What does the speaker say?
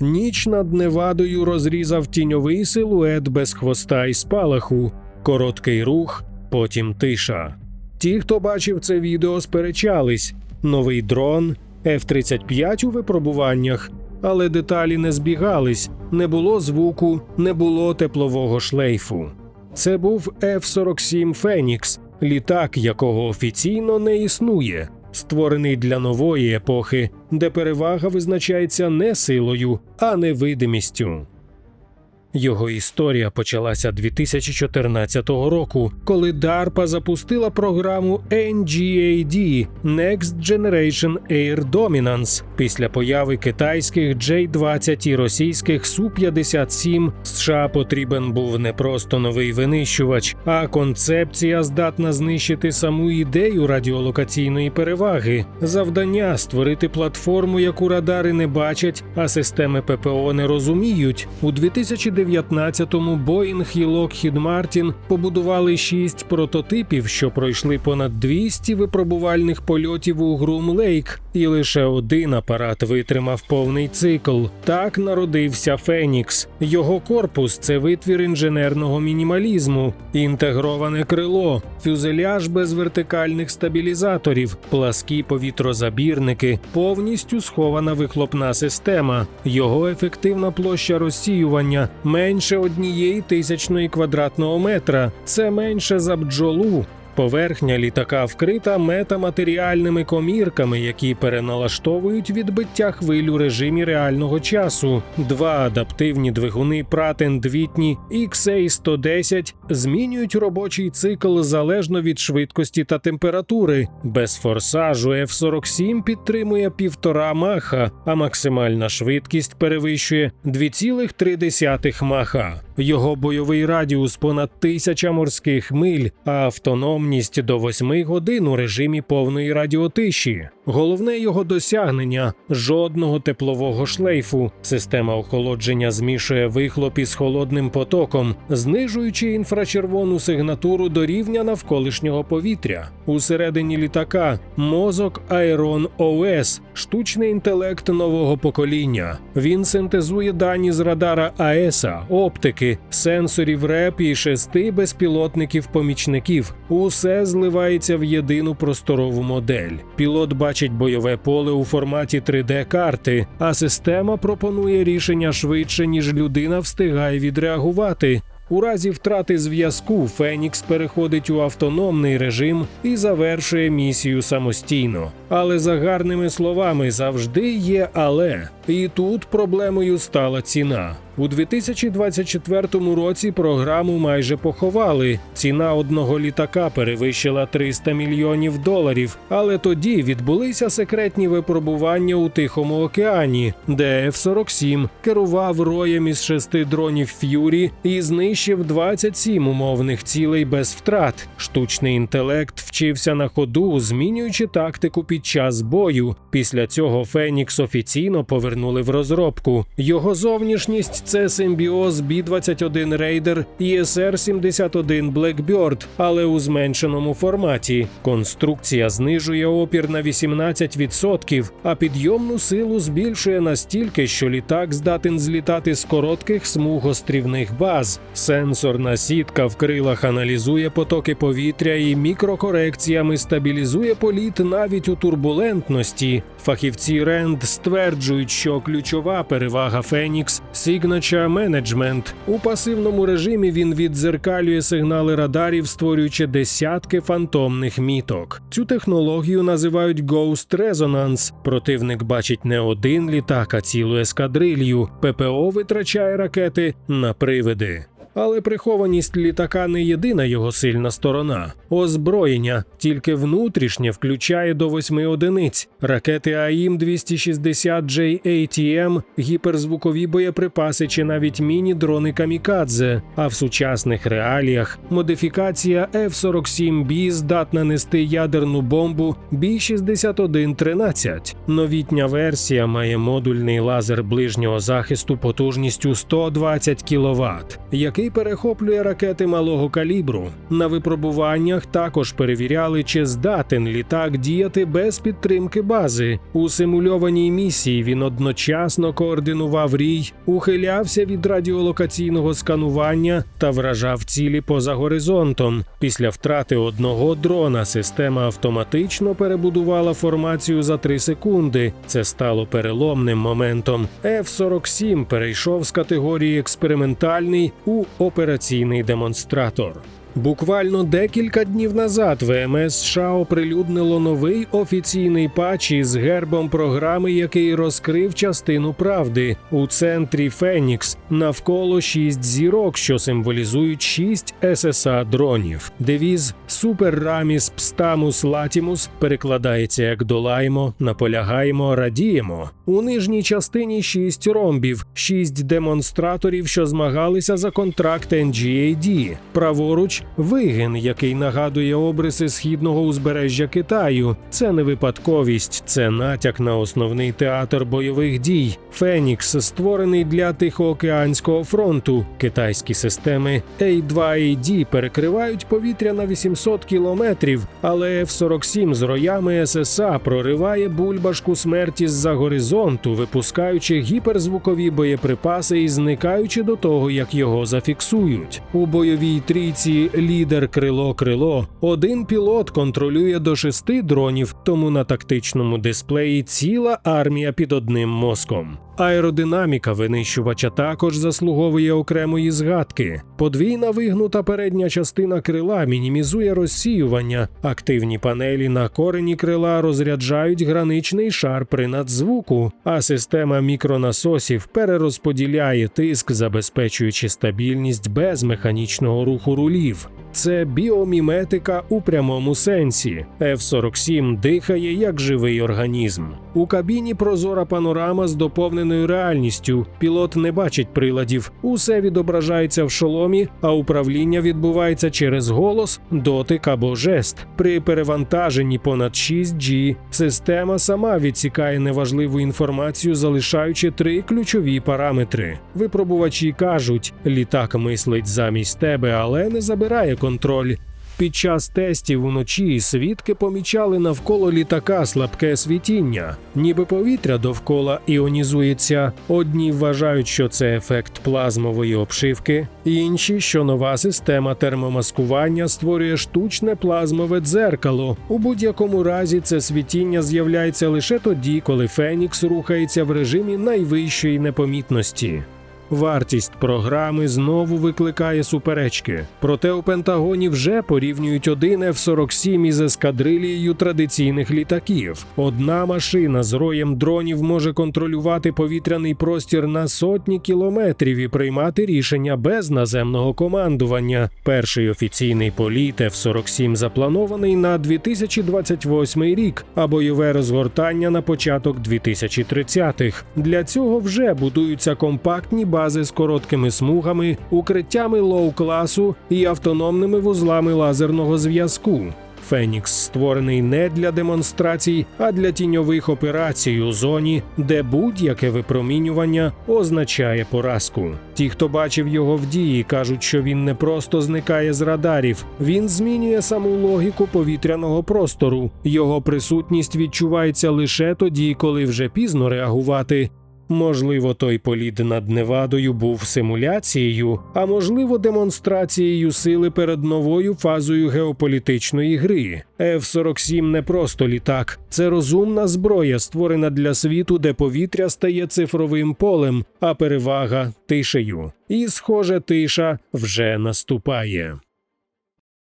Ніч над Невадою розрізав тіньовий силует без хвоста і спалаху, короткий рух, потім тиша. Ті, хто бачив це відео, сперечались: новий дрон, F-35 у випробуваннях, але деталі не збігались, не було звуку, не було теплового шлейфу. Це був F-47 Фенікс, літак, якого офіційно не існує, створений для нової епохи, де перевага визначається не силою, а невидимістю. Його історія почалася 2014 року, коли DARPA запустила програму NGAD Next Generation Air Dominance після появи китайських J-20 і російських Су-57 США потрібен був не просто новий винищувач, а концепція здатна знищити саму ідею радіолокаційної переваги, завдання створити платформу, яку радари не бачать, а системи ППО не розуміють. У 2019-му Boeing і Lockheed Martin побудували шість прототипів, що пройшли понад 200 випробувальних польотів у Грум Лейк, і лише один апарат витримав повний цикл. Так народився Фенікс. Його корпус це витвір інженерного мінімалізму, інтегроване крило, фюзеляж без вертикальних стабілізаторів, пласкі повітрозабірники, повністю схована вихлопна система. Його ефективна площа розсіювання менше однієї тисячної квадратного метра. Це менше за бджолу. Поверхня літака вкрита метаматеріальними комірками, які переналаштовують відбиття хвиль у режимі реального часу. Два адаптивні двигуни Pratt Whitney XA110 змінюють робочий цикл залежно від швидкості та температури. Без форсажу F-47 підтримує півтора маха, а максимальна швидкість перевищує 2,3 маха. Його бойовий радіус понад тисяча морських миль, а автономність до 8 годин у режимі повної радіотиші. Головне його досягнення жодного теплового шлейфу. Система охолодження змішує вихлоп із холодним потоком, знижуючи інфрачервону сигнатуру до рівня навколишнього повітря. Усередині літака мозок Aeron OS, штучний інтелект нового покоління. Він синтезує дані з радара АЕСа, оптики, сенсорів РЕП і шести безпілотників-помічників. Усе зливається в єдину просторову модель. Пілот бачить бойове поле у форматі 3D-карти, а система пропонує рішення швидше, ніж людина встигає відреагувати. У разі втрати зв'язку Фенікс переходить у автономний режим і завершує місію самостійно. Але за гарними словами завжди є але. І тут проблемою стала ціна. У 2024 році програму майже поховали. Ціна одного літака перевищила 300 мільйонів доларів. Але тоді відбулися секретні випробування у Тихому океані, де F-47 керував роєм із шести дронів Ф'юрі і знищив 27 умовних цілей без втрат. Штучний інтелект вчився на ходу, змінюючи тактику під час бою. Після цього Фенікс офіційно повернули в розробку. Його зовнішність це симбіоз B-21 Raider і SR-71 Blackbird, але у зменшеному форматі. Конструкція знижує опір на 18%, а підйомну силу збільшує настільки, що літак здатен злітати з коротких смуг острівних баз. Сенсорна сітка в крилах аналізує потоки повітря і мікрокорекціями стабілізує політ навіть у турбулентності. Фахівці РЕНД стверджують, що ключова перевага Фенікс Signature Management. У пасивному режимі він віддзеркалює сигнали радарів, створюючи десятки фантомних міток. Цю технологію називають Ghost Resonance. Противник бачить не один літак, а цілу ескадрилью. ППО витрачає ракети на привиди. Але прихованість літака не єдина його сильна сторона. Озброєння тільки внутрішнє включає до восьми одиниць. Ракети АІМ 260 JATM, гіперзвукові боєприпаси чи навіть міні-дрони камікадзе. А в сучасних реаліях модифікація F-47B здатна нести ядерну бомбу B-6113. Новітня версія має модульний лазер ближнього захисту потужністю 120 кВт, який який перехоплює ракети малого калібру. На випробуваннях також перевіряли, чи здатен літак діяти без підтримки бази. У симульованій місії він одночасно координував рій, ухилявся від радіолокаційного сканування та вражав цілі поза горизонтом. Після втрати одного дрона система автоматично перебудувала формацію за 3 секунди. Це стало переломним моментом. F-47 перейшов з категорії експериментальний у операційний демонстратор. Буквально декілька днів назад ВМС США оприлюднило новий офіційний патч із гербом програми, який розкрив частину правди у центрі Фенікс навколо шість зірок, що символізують шість ССА дронів. Девіз Супер Раміс Пстамус Латімус перекладається як долаємо, наполягаємо, радіємо. У нижній частині шість ромбів, шість демонстраторів, що змагалися за контракт NGAD. Праворуч вигин, який нагадує обриси східного узбережжя Китаю. Це не випадковість, це натяк на основний театр бойових дій. Фенікс створений для Тихоокеанського фронту. Китайські системи A2AD перекривають повітря на 800 кілометрів, але F-47 з роями ССА прориває бульбашку смерті з-за горизонту, випускаючи гіперзвукові боєприпаси і зникаючи до того, як його зафіксують. У бойовій трійці лідер крило-крило. Один пілот контролює до шести дронів, тому на тактичному дисплеї ціла армія під одним мозком. Аеродинаміка винищувача також заслуговує окремої згадки. Подвійна вигнута передня частина крила мінімізує розсіювання. Активні панелі на корені крила розряджають граничний шар при надзвуку, а система мікронасосів перерозподіляє тиск, забезпечуючи стабільність без механічного руху рулів. Це біоміметика у прямому сенсі. F-47 дихає як живий організм. У кабіні прозора панорама з доповненою реальністю. Пілот не бачить приладів. Усе відображається в шоломі, а управління відбувається через голос, дотик або жест. При перевантаженні понад 6G система сама відсікає неважливу інформацію, залишаючи три ключові параметри. Випробувачі кажуть, літак мислить замість тебе, але не забирає контроль. Під час тестів уночі свідки помічали навколо літака слабке світіння, ніби повітря довкола іонізується. Одні вважають, що це ефект плазмової обшивки, інші, що нова система термомаскування створює штучне плазмове дзеркало. У будь-якому разі це світіння з'являється лише тоді, коли Фенікс рухається в режимі найвищої непомітності. Вартість програми знову викликає суперечки. Проте у Пентагоні вже порівнюють один F-47 із ескадрилією традиційних літаків. Одна машина з роєм дронів може контролювати повітряний простір на сотні кілометрів і приймати рішення без наземного командування. Перший офіційний політ F-47 запланований на 2028 рік, а бойове розгортання на початок 2030-х. Для цього вже будуються компактні бази з короткими смугами, укриттями лоу-класу і автономними вузлами лазерного зв'язку. Фенікс створений не для демонстрацій, а для тіньових операцій у зоні, де будь-яке випромінювання означає поразку. Ті, хто бачив його в дії, кажуть, що він не просто зникає з радарів, він змінює саму логіку повітряного простору. Його присутність відчувається лише тоді, коли вже пізно реагувати. Можливо, той політ над Невадою був симуляцією, а можливо, демонстрацією сили перед новою фазою геополітичної гри. F-47 не просто літак, це розумна зброя, створена для світу, де повітря стає цифровим полем, а перевага тишею. І, схоже, тиша вже наступає.